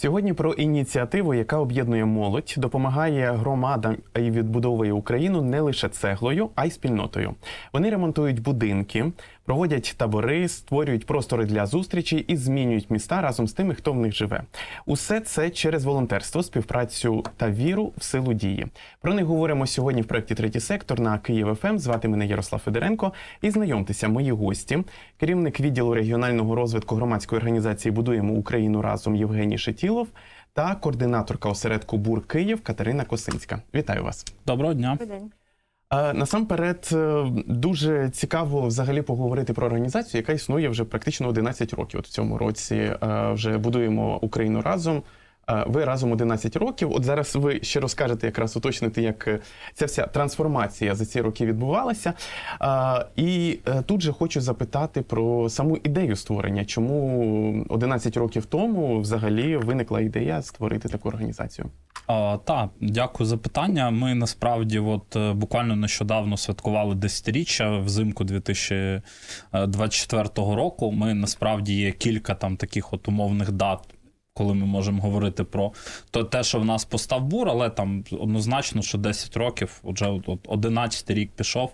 Сьогодні про ініціативу, яка об'єднує молодь, допомагає громадам і відбудовує Україну не лише цеглою, а й спільнотою. Вони ремонтують будинки, проводять табори, створюють простори для зустрічей і змінюють міста разом з тими, хто в них живе. Усе це через волонтерство, співпрацю та віру в силу дії. Про них говоримо сьогодні в проєкті Третій сектор на Київ ФМ. Звати мене Ярослав Федоренко. І знайомтеся, мої гості, керівник відділу регіонального розвитку громадської організації Будуємо Україну разом Євгеній Шетілов та координаторка осередку Бур Київ Катерина Косинська. Вітаю вас. Доброго дня. Добрий день. Насамперед, е, дуже цікаво взагалі поговорити про організацію, яка існує вже практично 11 років. От в цьому році е, вже будуємо Україну разом. Е, Ви разом 11 років. От зараз ви ще розкажете, якраз уточнити, як ця вся трансформація за ці роки відбувалася. І тут же хочу запитати про саму ідею створення. Чому 11 років тому взагалі виникла ідея створити таку організацію? А, так, дякую за питання. Ми насправді, от е, буквально нещодавно святкували десятиріччя взимку 2024 року. Ми насправді є кілька там таких от умовних дат. Коли ми можемо говорити про то те, що в нас постав бур, але там однозначно, що 10 років, вже от, от 11 рік пішов.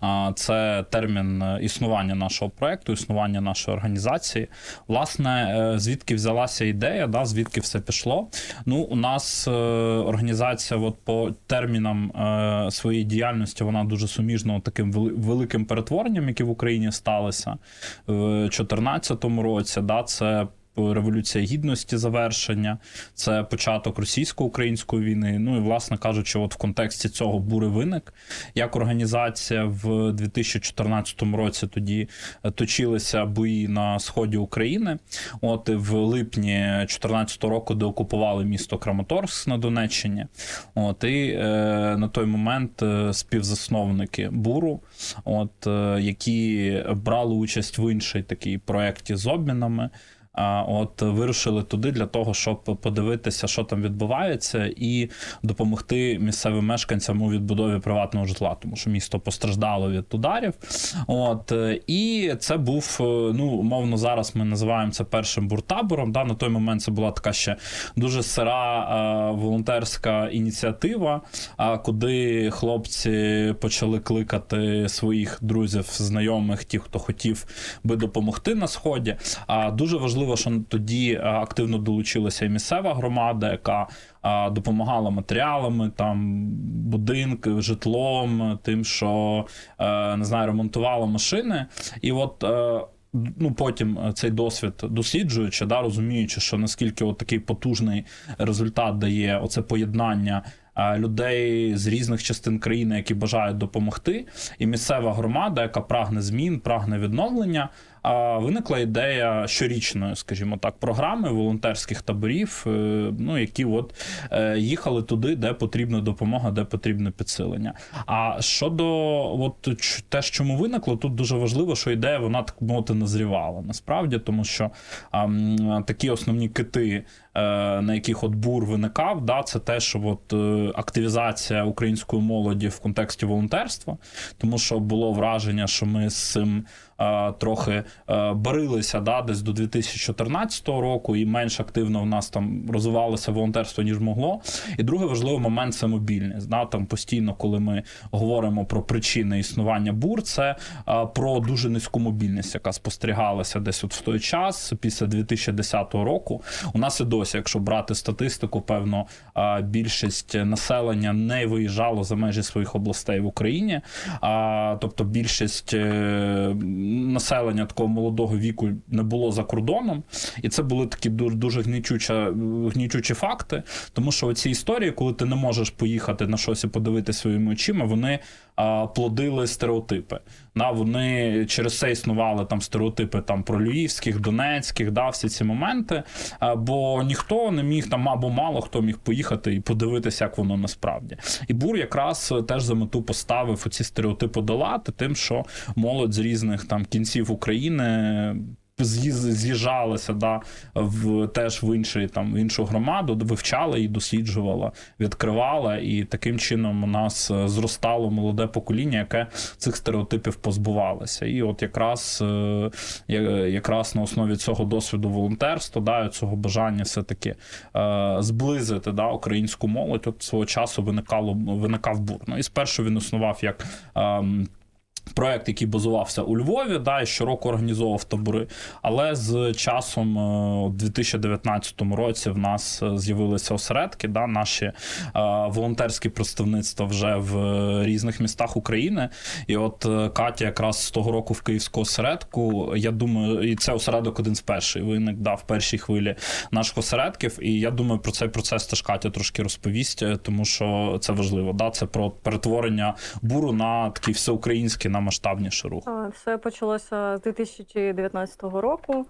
А це термін е, існування нашого проекту, існування нашої організації. Власне, е, звідки взялася ідея, да, звідки все пішло. Ну, у нас е, організація, от по термінам своєї діяльності, вона дуже суміжна таким великим перетворенням, які в Україні сталися в 2014 році. Да, це Революція гідності завершення, це початок російсько-української війни. Ну і, власне кажучи, от в контексті цього бури виник. Як організація в 2014 році тоді е, точилися бої на сході України. От в липні 2014 року деокупували місто Краматорськ на Донеччині. От і е, на той момент е, співзасновники буру, от е, які брали участь в іншій такій проєкті з обмінами. От вирушили туди для того, щоб подивитися, що там відбувається, і допомогти місцевим мешканцям у відбудові приватного житла, тому що місто постраждало від ударів. От е, і це був е, ну умовно зараз. Ми називаємо це першим буртабором. Да, на той момент це була така ще дуже сира е, волонтерська ініціатива, куди хлопці почали кликати своїх друзів, знайомих, ті, хто хотів би допомогти на сході. А дуже важливо, що тоді е, активно долучилася і місцева громада, яка е, допомагала матеріалами, там будинки, житлом, тим, що е, не знаю, ремонтувала машини. І от. Ну, потім цей досвід досліджуючи, да, розуміючи, що наскільки от такий потужний результат дає оце поєднання людей з різних частин країни, які бажають допомогти, і місцева громада, яка прагне змін, прагне відновлення. Виникла ідея щорічної, скажімо так, програми волонтерських таборів, е, ну які от е, їхали туди, де потрібна допомога, де потрібне підсилення. А щодо от теж, чому виникло, тут дуже важливо, що ідея вона так мовити назрівала насправді, тому що а, такі основні кити, на яких от бур виникав, да, це те, що от е, активізація української молоді в контексті волонтерства, тому що було враження, що ми з цим е, трохи е, барилися да, десь до 2014 року, і менш активно в нас там розвивалося волонтерство, ніж могло. І другий важливий момент це мобільність. Да, там постійно, коли ми говоримо про причини існування бур, це е, про дуже низьку мобільність, яка спостерігалася десь от в той час, після 2010 року. У нас і досі, якщо брати статистику, певно, більшість населення не виїжджало за межі своїх областей в Україні. А, тобто більшість е, населення такого молодого віку не було за кордоном, і це були такі дуже, дуже гнічуча, гнічучі факти. Тому що ці історії, коли ти не можеш поїхати на щось і подивитися своїми очима, вони плодили стереотипи. Да, вони через це існували там стереотипи там про львівських, донецьких, да, всі ці моменти. Бо ніхто не міг там, або мало хто міг поїхати і подивитися, як воно насправді. І бур якраз теж за мету поставив оці стереотипи долати, тим, що молодь з різних там кінців України з'їжджалися да, в теж в інший там в іншу громаду, вивчала і досліджувала, відкривала, і таким чином у нас е, зростало молоде покоління, яке цих стереотипів позбувалося. І от якраз, е, якраз на основі цього досвіду волонтерства, да, цього бажання все-таки е, зблизити да, українську молодь, от свого часу виникало виникав бур. Ну, і спершу він існував як. Проект, який базувався у Львові, да, і щороку організовував табори. Але з часом, е, у 2019 році, в нас е, з'явилися осередки, да, наші е, волонтерські представництва вже в різних містах України. І от Катя якраз з того року в Київську осередку, я думаю, і це осередок один з перших виник да, в першій хвилі наших осередків. І я думаю, про цей процес теж Катя трошки розповість, тому що це важливо. Да? Це про перетворення буру на такий всеукраїнський, на масштабніший рух. Все почалося з 2019 року.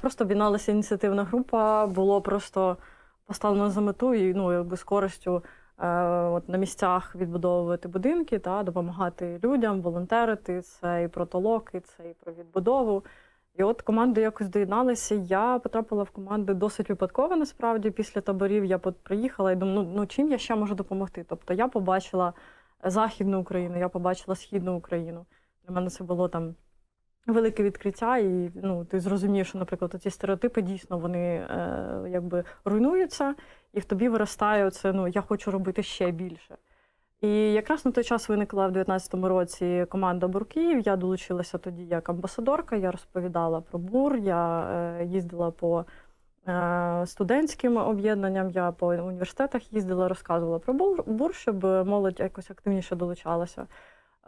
Просто об'єдналася ініціативна група, було просто поставлено за мету і ну, якби з користю от на місцях відбудовувати будинки, та, допомагати людям, волонтерити. Це і про толоки, це і про відбудову. І от команди якось доєдналися. Я потрапила в команди досить випадково, насправді. Після таборів я приїхала і думаю, ну, ну чим я ще можу допомогти? Тобто я побачила Західну Україну, я побачила Східну Україну. Для мене це було там велике відкриття, і ну, ти зрозумів, що, наприклад, ці стереотипи дійсно вони е, якби руйнуються, і в тобі виростає це, ну, я хочу робити ще більше. І якраз на той час виникла в 2019 році команда Бурків. Я долучилася тоді як амбасадорка, я розповідала про бур, я е, їздила по студентським об'єднанням, я по університетах їздила, розказувала про бур, щоб молодь якось активніше долучалася.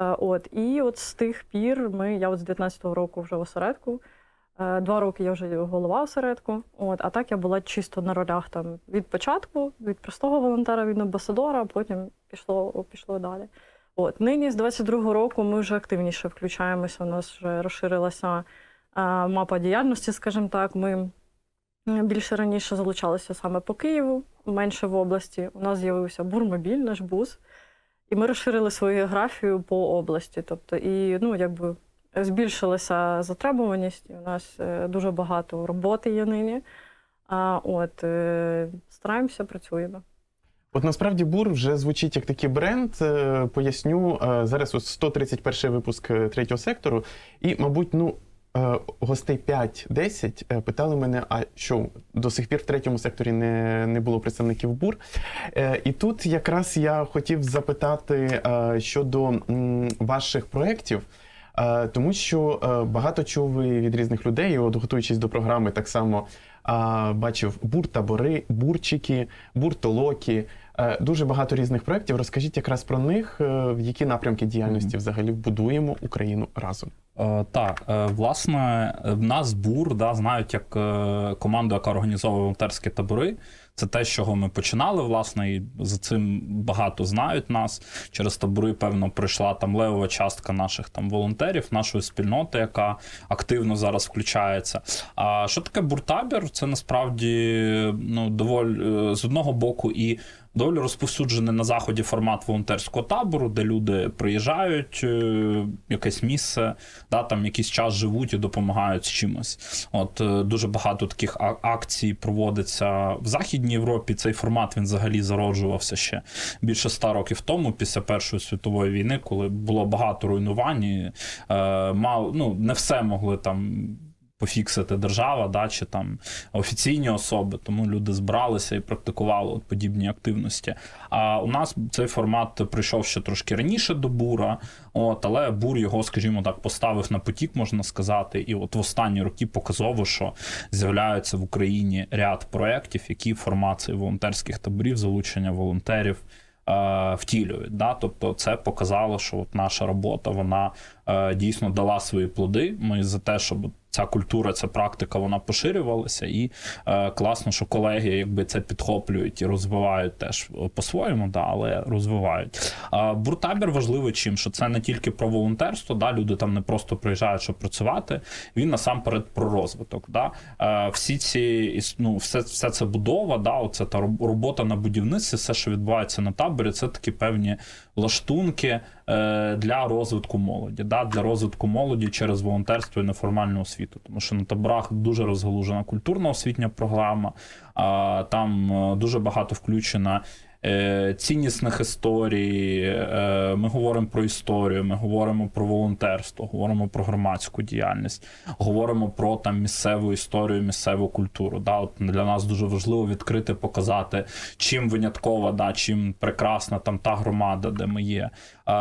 Е, От і от з тих пір ми, я от з 19-го року вже в осередку. Е, Два роки я вже голова осередку. От, а так я була чисто на ролях там від початку, від простого волонтера, від амбасадора, а потім пішло, пішло далі. От нині з 22-го року ми вже активніше включаємося. У нас вже розширилася е, мапа діяльності, скажімо так. Ми е, більше раніше залучалися саме по Києву, менше в області. У нас з'явився бурмобіль, наш бус. І ми розширили свою географію по області. Тобто, і ну, якби збільшилася затребуваність. і У нас е, дуже багато роботи є нині. А, от, е, стараємося, працюємо. От насправді бур вже звучить як такий бренд. Е, Поясню зараз ось 131 випуск третього сектору, і, мабуть, ну. Е, Гостей 5-10 е, питали мене, а що до сих пір в третьому секторі не, не було представників бур. Е, І тут якраз я хотів запитати щодо ваших проєктів, тому що багато чув і від різних людей, і от готуючись до програми, так само бачив бур-табори, бурчики, бур-толоки. Дуже багато різних проєктів. Розкажіть якраз про них, в які напрямки діяльності взагалі будуємо Україну разом. Е, Так, е, власне, в нас бур да, знають як е, команду, яка організовує волонтерські табори. Це те, з чого ми починали, власне, і за цим багато знають нас. Через табори, певно, прийшла там левова частка наших там волонтерів, нашої спільноти, яка активно зараз включається. А що таке буртабір? Це насправді ну, доволі з одного боку і доволі розповсюджений на заході формат волонтерського табору, де люди приїжджають якесь місце, да, там якийсь час живуть і допомагають з чимось. От е, дуже багато таких акцій проводиться в Західній Європі. Цей формат він взагалі зароджувався ще більше ста років тому, після Першої світової війни, коли було багато руйнувань. І, е, мав, ну, не все могли там. Пофіксити держава, да, чи там офіційні особи, тому люди збиралися і практикували от подібні активності. А у нас цей формат прийшов ще трошки раніше до бура, от, але бур його, скажімо так, поставив на потік, можна сказати. І от в останні роки показово, що з'являються в Україні ряд проєктів, які формат цих волонтерських таборів, залучення волонтерів. е, Втілюють, да, тобто це показало, що от наша робота вона е, дійсно дала свої плоди. Ми за те, щоб ця культура, ця практика вона поширювалася, і е, класно, що колеги якби це підхоплюють і розвивають теж по-своєму, да, але розвивають. А буртабір важливий чим, що це не тільки про волонтерство, да, люди там не просто приїжджають, щоб працювати. Він насамперед про розвиток. Да. Е, всі ці ну, все, все це будова, да, оце та робота на будівництві, все, що відбувається на таборі, це такі певні лаштунки е, для розвитку молоді, да, для розвитку молоді через волонтерство і неформальну освіту. Освіту, тому що на таборах дуже розгалужена культурна освітня програма, а, там е, дуже багато включена. е, Ціннісних історій, е, ми говоримо про історію, ми говоримо про волонтерство, говоримо про громадську діяльність, говоримо про там місцеву історію, місцеву культуру. Да, от для нас дуже важливо відкрити, показати, чим виняткова, да, чим прекрасна там та громада, де ми є.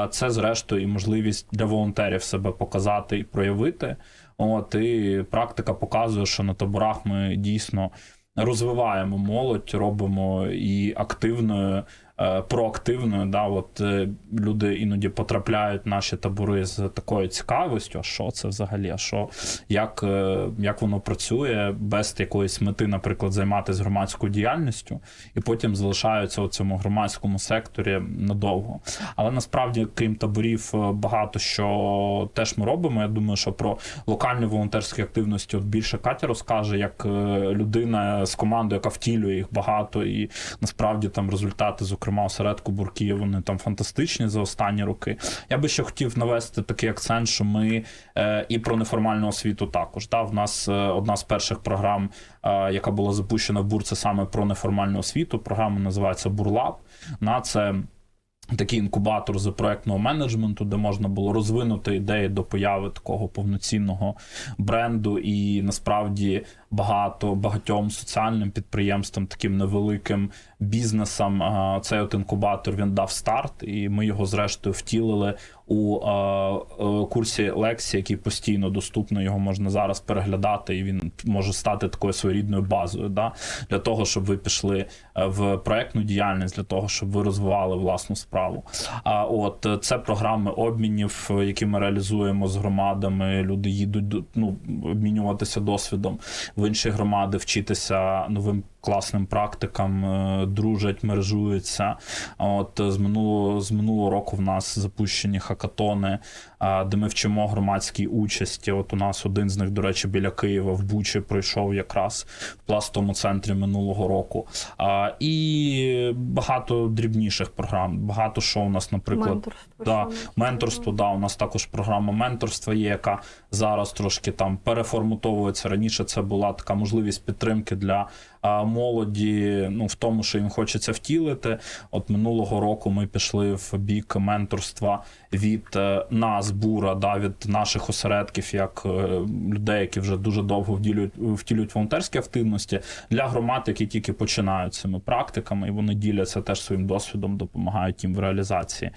Це, зрештою, і можливість для волонтерів себе показати і проявити. От і практика показує, що на таборах ми дійсно розвиваємо молодь, робимо і активною. Е, Проактивною, да, от е, люди іноді потрапляють в наші табори з такою цікавістю. А що це взагалі? А що як, е, як воно працює без якоїсь мети, наприклад, займатися громадською діяльністю, і потім залишаються у цьому громадському секторі надовго. Але насправді, крім таборів, багато що теж ми робимо. Я думаю, що про локальні волонтерські активності більше Катя розкаже, як людина з командою, яка втілює їх багато, і насправді там результати, зокрема осередку Бурків, вони там фантастичні за останні роки. Я би ще хотів навести такий акцент, що ми е, і про неформальну освіту також. Да? В нас е, одна з перших програм, е, яка була запущена в БУР, це саме про неформальну освіту. Програма називається Бурлаб. На це такий інкубатор з проектного менеджменту, де можна було розвинути ідеї до появи такого повноцінного бренду, і насправді багато багатьом соціальним підприємствам, таким невеликим бізнесам. Цей от інкубатор він дав старт, і ми його зрештою втілили у е, курсі лекцій, який постійно доступний. Його можна зараз переглядати, і він може стати такою своєрідною базою. Да? Для того, щоб ви пішли е, в проектну діяльність, для того, щоб ви розвивали власну справу. А от е, це програми обмінів, які ми реалізуємо з громадами. Люди їдуть ну, обмінюватися досвідом в інші громади, вчитися новим класним практикам, е, дружать, мережуються. А От з минулого з минулого року в нас запущені хакатони, де ми вчимо громадській участі. От у нас один з них, до речі, біля Києва в Бучі пройшов якраз в пластовому центрі минулого року. І багато дрібніших програм. Багато що у нас, наприклад, Менторство. Да, менторство, да, у нас також програма менторства є, яка зараз трошки там переформатовується. Раніше це була така можливість підтримки для молоді, ну в тому, що їм хочеться втілити. От минулого року ми пішли в бік менторства від е, нас, бура, да, від наших осередків, як е, людей, які вже дуже довго вділюють втілюють волонтерські активності для громад, які тільки починають цими практиками, і вони діляться теж своїм досвідом, допомагають їм в реалізації.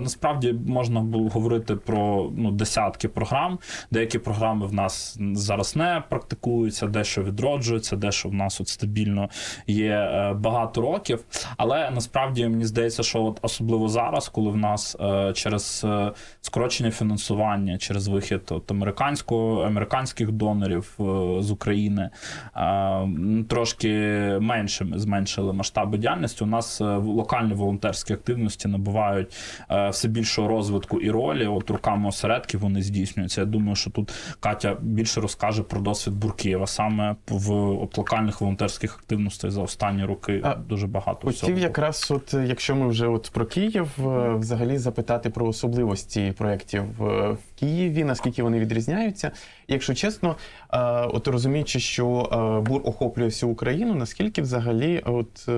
Насправді можна було говорити про ну, десятки програм. Деякі програми в нас зараз не практикуються, дещо відроджуються, дещо в нас от стабільно є е, багато років. Але насправді мені здається, що от особливо зараз, коли в нас е, через е, скорочення фінансування, через вихід от американського американських донорів з України трошки менше ми зменшили масштаби діяльності. У нас локальні волонтерські активності набувають е, все більшого розвитку і ролі. От руками осередків вони здійснюються. Я думаю, що тут Катя більше розкаже про досвід Буркієва саме в от локальних волонтерських активностей за останні роки. А, дуже багато всього. Якраз, от якщо ми вже от про Київ, е, взагалі запитати про особливості проєктів е, в Києві, наскільки вони відрізняються. Якщо чесно, от розуміючи, що бур охоплює всю Україну, наскільки взагалі от.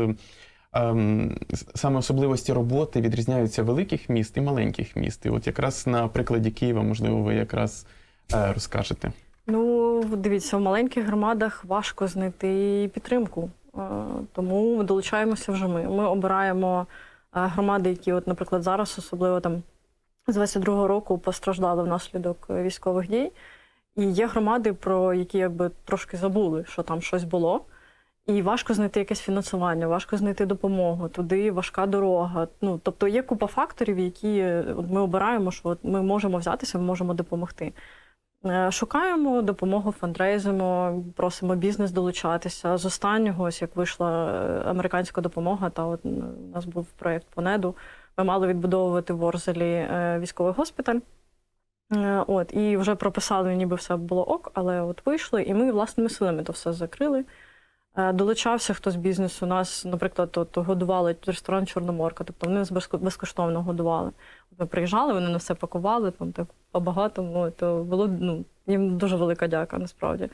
Ем, Саме особливості роботи відрізняються великих міст і маленьких міст. І от якраз на прикладі Києва, можливо, ви якраз е, розкажете. Ну, дивіться, в маленьких громадах важко знайти підтримку. Е, Тому долучаємося вже ми. Ми обираємо е, громади, які, от, наприклад, зараз, особливо там з 22-го року постраждали внаслідок військових дій. І є громади, про які якби трошки забули, що там щось було. І важко знайти якесь фінансування, важко знайти допомогу. Туди важка дорога. Ну тобто є купа факторів, які е, ми обираємо, що от ми можемо взятися, ми можемо допомогти. Е, Шукаємо допомогу, фандрейзимо, просимо бізнес долучатися. З останнього, ось як вийшла е, американська допомога, та от у нас був проєкт по неду. Ми мали відбудовувати в Ворзелі е, військовий госпіталь. От, і вже прописали, ніби все було ок, але от вийшли, і ми власними силами то все закрили. Е, Долучався хто з бізнесу. Нас, наприклад, от, годували ресторан Чорноморка, тобто вони нас безко- безкоштовно годували. Ми приїжджали, вони на все пакували, там так по-багатому. То було ну, їм дуже велика дяка, насправді.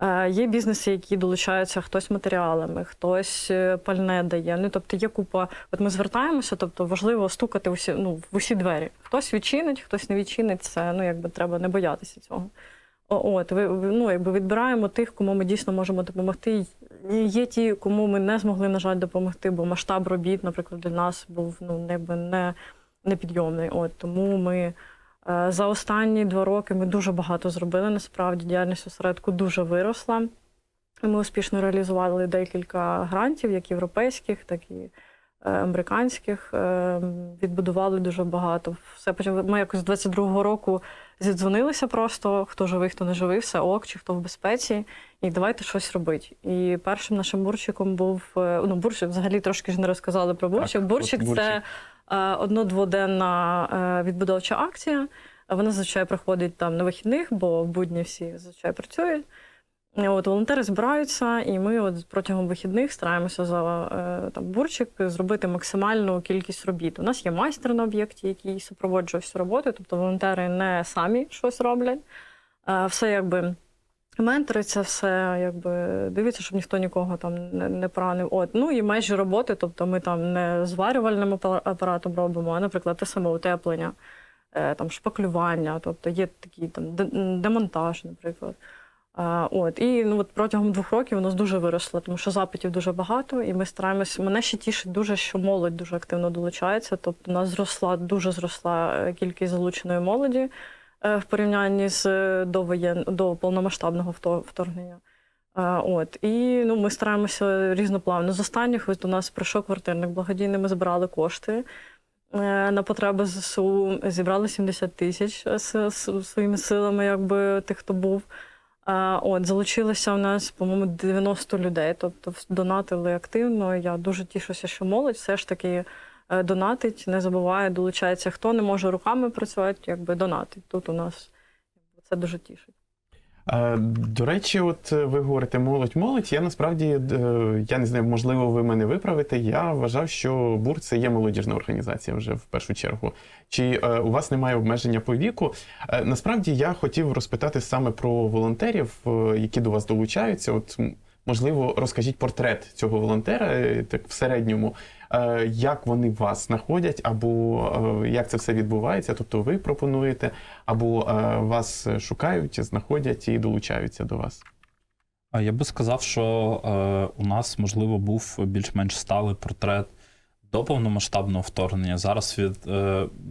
Е, Є бізнеси, які долучаються хтось матеріалами, хтось е, пальне дає. Ну, тобто є купа. От ми звертаємося, тобто важливо стукати усі, ну, в усі двері. Хтось відчинить, хтось не відчинить. Це ну, якби треба не боятися цього. От, ви, ну, якби відбираємо тих, кому ми дійсно можемо допомогти. Є ті, кому ми не змогли, на жаль, допомогти, бо масштаб робіт, наприклад, для нас був ну, якби не, непідйомний. От, тому ми е, за останні два роки ми дуже багато зробили. Насправді діяльність осередку дуже виросла. Ми успішно реалізували декілька грантів, як європейських, так і американських. Е, Відбудували дуже багато. Все почали. Ми якось з 22-го року зідзвонилися просто, хто живий, хто не живий, все ок, чи хто в безпеці, і давайте щось робити. І першим нашим бурчиком був е, ну, бурчик, взагалі трошки ж не розказали про бурчик. Так, бурчик це е, одно-дводенна е, відбудовча акція. Вона зазвичай проходить там на вихідних, бо в будні всі зазвичай працюють. От волонтери збираються, і ми от протягом вихідних стараємося за е, там бурчик зробити максимальну кількість робіт. У нас є майстер на об'єкті, який супроводжує всю роботу, тобто волонтери не самі щось роблять. Е, Все якби менториться, все якби дивиться, щоб ніхто нікого там не, не поранив. От ну і межі роботи, тобто ми там не зварювальним апаратом робимо, а, наприклад, те саме утеплення, е, там шпаклювання, тобто є такий там демонтаж, наприклад. От і ну от протягом двох років у нас дуже виросло, тому що запитів дуже багато, і ми стараємось. Мене ще тішить дуже, що молодь дуже активно долучається. Тобто, у нас зросла дуже зросла е, кількість залученої молоді е, в порівнянні з е, до воєн до повномасштабного вторгнення. От і ну ми стараємося різноплавно. З останніх ось до нас прийшов квартирник благодійний. Ми збирали кошти на потреби ЗСУ. Зібрали 70 тисяч своїми силами, якби тих, хто був. От, залучилося у нас, по-моєму, 90 людей, тобто донатили активно. Я дуже тішуся, що молодь все ж таки е, донатить, не забуває, долучається. Хто не може руками працювати, якби донатить. Тут у нас це дуже тішить. Е, До речі, от е, ви говорите молодь, молодь. Я насправді е, я не знаю, можливо, ви мене виправите. Я вважав, що БУР це є молодіжна організація вже в першу чергу. Чи у вас немає обмеження по віку? Насправді я хотів розпитати саме про волонтерів, які до вас долучаються. От можливо, розкажіть портрет цього волонтера, е, так в середньому. Е, Як вони вас знаходять, або е, як це все відбувається? Тобто ви пропонуєте, або вас шукають, знаходять і долучаються до вас. Я би сказав, що у нас, можливо, був більш-менш сталий портрет до повномасштабного вторгнення. Зараз від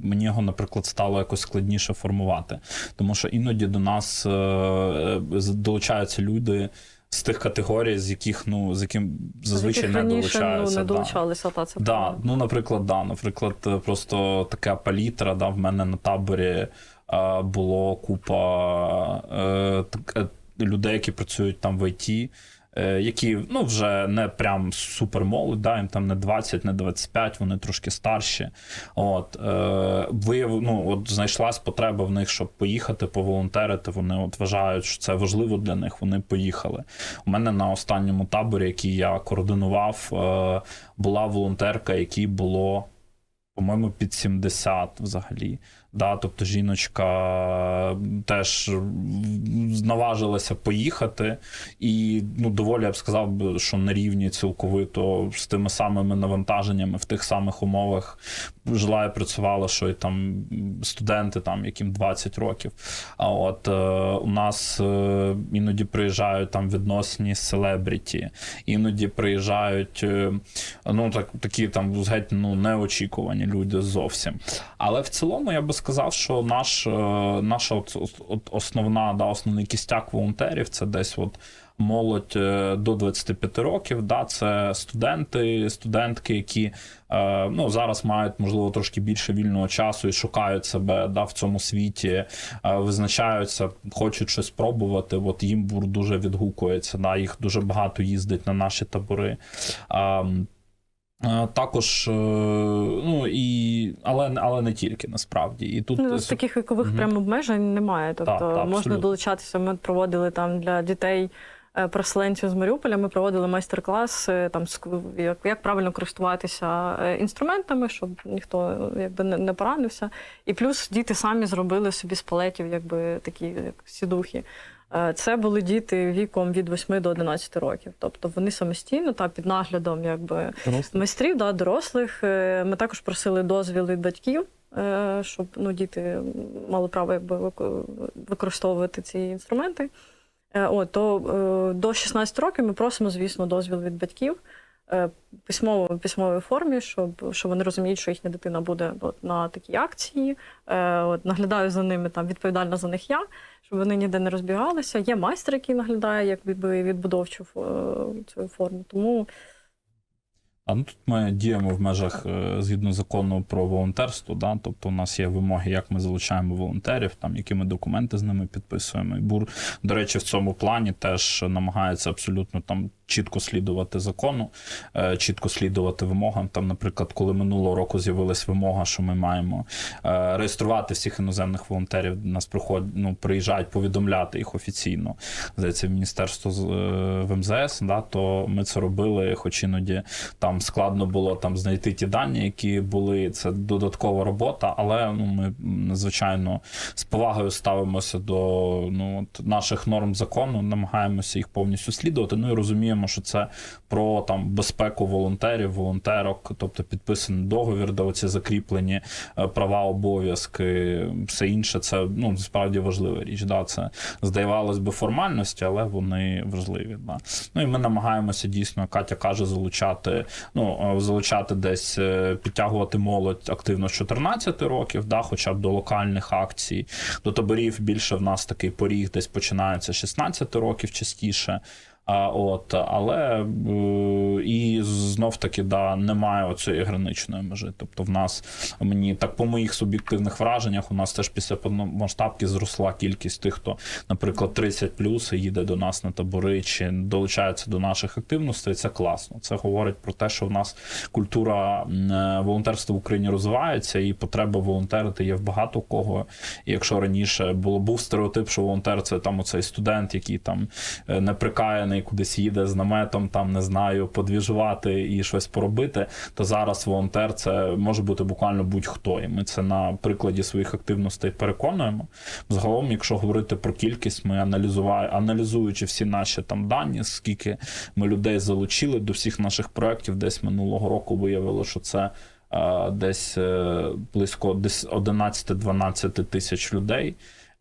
мені його, наприклад, стало якось складніше формувати, тому що іноді до нас долучаються люди. З тих категорій, з яких ну з яким зазвичай Яких не долучаються. ну, не да. долучалися, та це Да, ну, наприклад, да, наприклад, е, просто така палітра, да, в мене на таборі а, було купа а, так, е, людей, які працюють там в ІТ, е, які ну, вже не прям супер молодь, да, їм там не 20, не 25, вони трошки старші. От, е, вияв, ну, от знайшлась потреба в них, щоб поїхати поволонтерити. Вони от вважають, що це важливо для них. Вони поїхали. У мене на останньому таборі, який я координував, е, була волонтерка, якій було, по-моєму, під 70 взагалі. Да, тобто жіночка теж наважилася поїхати, і ну, доволі я б сказав, що на рівні цілковито з тими самими навантаженнями в тих самих умовах жила і працювала, що й там студенти, там, яким 20 років. А от е, у нас е, іноді приїжджають там відносні селебріті, іноді приїжджають е, ну, так, такі там геть ну, неочікувані люди зовсім. Але в цілому я би сказав, що наш, е, наша от, от основна, да, основний кістяк волонтерів це десь от молодь е, до 25 років. Да, це студенти, студентки, які е, ну, зараз мають, можливо, трошки більше вільного часу і шукають себе да, в цьому світі, е, визначаються, хочуть щось спробувати. От їм бур дуже відгукується. Да, їх дуже багато їздить на наші табори. Е, Також, е, ну і але, але не тільки насправді. І тут Ну, з таких вікових Мгм. прям обмежень немає. Тобто Так, так, можна абсолютно. долучатися. Ми проводили там для дітей е, переселенців з Маріуполя. Ми проводили майстер-клас е, там як, як правильно користуватися е, інструментами, щоб ніхто е, якби не, не поранився. І плюс діти самі зробили собі з палетів, якби такі як сідухи. Е, Це були діти віком від 8 до 11 років. Тобто вони самостійно та під наглядом якби дорослих. майстрів, да, дорослих. Е, Ми також просили дозвіл від батьків, е, щоб ну, діти мали право якби, використовувати ці інструменти. От, то до 16 років ми просимо, звісно, дозвіл від батьків письмово, в письмовій формі, щоб, щоб вони розуміють, що їхня дитина буде от, на такій акції. Е, От, наглядаю за ними, там, відповідальна за них я, щоб вони ніде не розбігалися. Є майстер, який наглядає як відбудовчу е, цю форму. Тому А ну тут ми діємо в межах е, згідно закону про волонтерство. Да? Тобто у нас є вимоги, як ми залучаємо волонтерів, там які ми документи з ними підписуємо. І бур, до речі, в цьому плані теж намагається абсолютно там чітко слідувати закону, е, чітко слідувати вимогам. Там, наприклад, коли минулого року з'явилась вимога, що ми маємо е, реєструвати всіх іноземних волонтерів, нас приходять, ну, приїжджають повідомляти їх офіційно. Здається, в міністерство в МЗС, да, то ми це робили, хоч іноді там складно було там знайти ті дані, які були. Це додаткова робота, але ну, ми м, звичайно з повагою ставимося до ну, от, наших норм закону, намагаємося їх повністю слідувати. Ну і розуміємо, що це про там безпеку волонтерів, волонтерок, тобто підписаний договір, де оці закріплені е, права, обов'язки, все інше. Це ну справді важлива річ. Да, це здавалось би формальності, але вони важливі. Да. Ну і ми намагаємося дійсно, Катя каже, залучати, ну е, залучати десь е, підтягувати молодь активно з 14 років, да, хоча б до локальних акцій. До таборів більше в нас такий поріг десь починається з 16 років частіше. А, от, але е, і знов таки да, немає оцієї граничної межі. Тобто, в нас мені так по моїх суб'єктивних враженнях, у нас теж після повномасштабки зросла кількість тих, хто, наприклад, 30 плюс їде до нас на табори чи долучається до наших активностей. Це класно. Це говорить про те, що в нас культура е, волонтерства в Україні розвивається, і потреба волонтерити є в багато кого. І якщо раніше було був стереотип, що волонтер це там оцей студент, який там е, неприкаяний, кудись їде з наметом, там не знаю, подвіжувати і щось поробити, то зараз волонтер це може бути буквально будь-хто. І ми це на прикладі своїх активностей переконуємо. Загалом, якщо говорити про кількість, ми аналізуючи всі наші там дані, скільки ми людей залучили до всіх наших проєктів, десь минулого року виявило, що це. е, Десь е, близько десь 11-12 тисяч людей.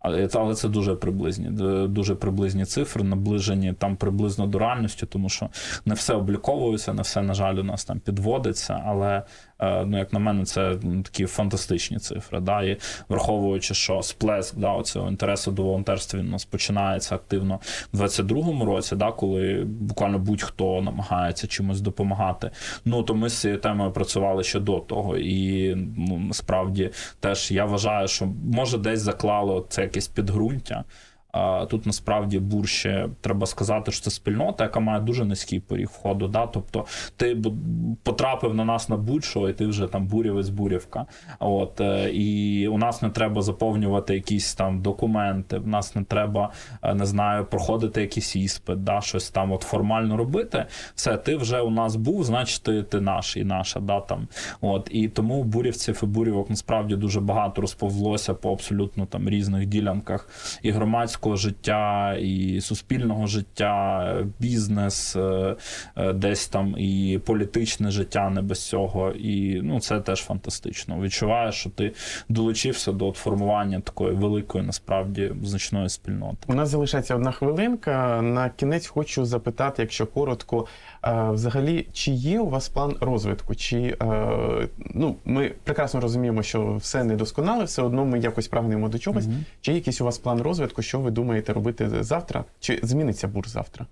Але це, дуже приблизні, дуже приблизні цифри, наближені там приблизно до реальності, тому що не все обліковується, не все, на жаль, у нас там підводиться. Але ну, як на мене, це такі фантастичні цифри. Да? І враховуючи, що сплеск да, цього інтересу до волонтерства він у нас починається активно в 22-му році, да, коли буквально будь-хто намагається чимось допомагати. Ну то ми з цією темою працювали ще до того. І ну, насправді теж я вважаю, що може десь заклало це якесь підґрунтя. Тут насправді бур ще треба сказати, що це спільнота, яка має дуже низький поріг входу. Да? Тобто ти потрапив на нас на будь-що, і ти вже там бурівець бурівка. От е, і у нас не треба заповнювати якісь там документи. В нас не треба, е, не знаю, проходити якийсь іспит, да? щось там от формально робити. Все, ти вже у нас був, значить ти, ти наш і наша. Да, там. От і тому бурівців і бурівок насправді дуже багато розповзлося по абсолютно там різних ділянках і громадського життя, і суспільного життя, бізнес, е, е, десь там і політичне життя не без цього. І ну це теж фантастично. Відчуваєш, що ти долучився до формування такої великої, насправді значної спільноти. У нас залишається одна хвилинка. На кінець хочу запитати, якщо коротко, е, взагалі, чи є у вас план розвитку? Чи ну ми прекрасно розуміємо, що все недосконале, все одно ми якось прагнемо до чогось. Мгм. Чи є якийсь у вас план розвитку? Що ви думаєте робити завтра? Чи зміниться бур завтра?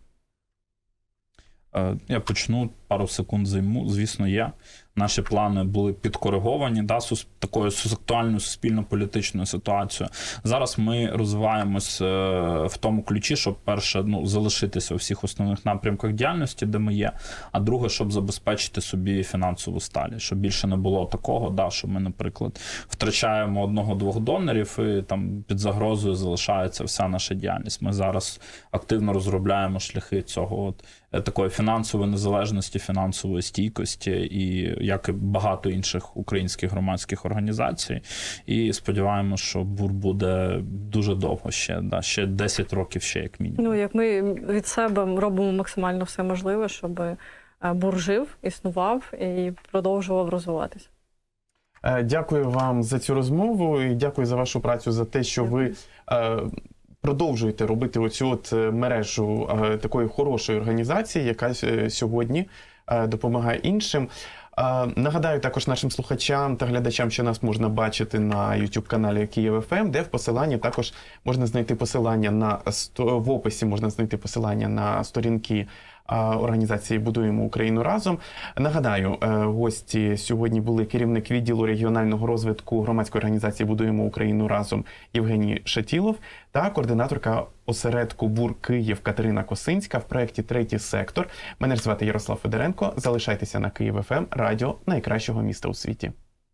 Е, Я почну пару секунд займу. Звісно, є. Наші плани були підкориговані да, сус, такою актуальною суспільно-політичною ситуацією. Зараз ми розвиваємось е, в тому ключі, щоб перше ну, залишитися у всіх основних напрямках діяльності, де ми є. А друге, щоб забезпечити собі фінансову сталі, щоб більше не було такого, да, що ми, наприклад, втрачаємо одного-двох донорів, і там під загрозою залишається вся наша діяльність. Ми зараз активно розробляємо шляхи цього от е, такої фінансової незалежності, фінансової стійкості, і як і багато інших українських громадських організацій. І сподіваємося, що бур буде дуже довго ще, да, ще 10 років, ще як мінімум. Ну, як ми від себе робимо максимально все можливе, щоб е, бур жив, існував і продовжував розвиватися. Е, Дякую вам за цю розмову і дякую за вашу працю, за те, що ви е, продовжуєте робити оцю от мережу такої хорошої організації, яка сьогодні допомагає іншим. Е, Нагадаю також нашим слухачам та глядачам, що нас можна бачити на youtube каналі Київ ФМ, де в посиланні також можна знайти посилання на в описі можна знайти посилання на сторінки е, організації Будуємо Україну разом. Нагадаю, е, гості сьогодні були керівник відділу регіонального розвитку громадської організації Будуємо Україну разом Євгеній Шатілов та координаторка осередку Бур Київ Катерина Косинська в проєкті Третій сектор. Мене звати Ярослав Федоренко. Залишайтеся на Київ ФМ, радіо найкращого міста у світі.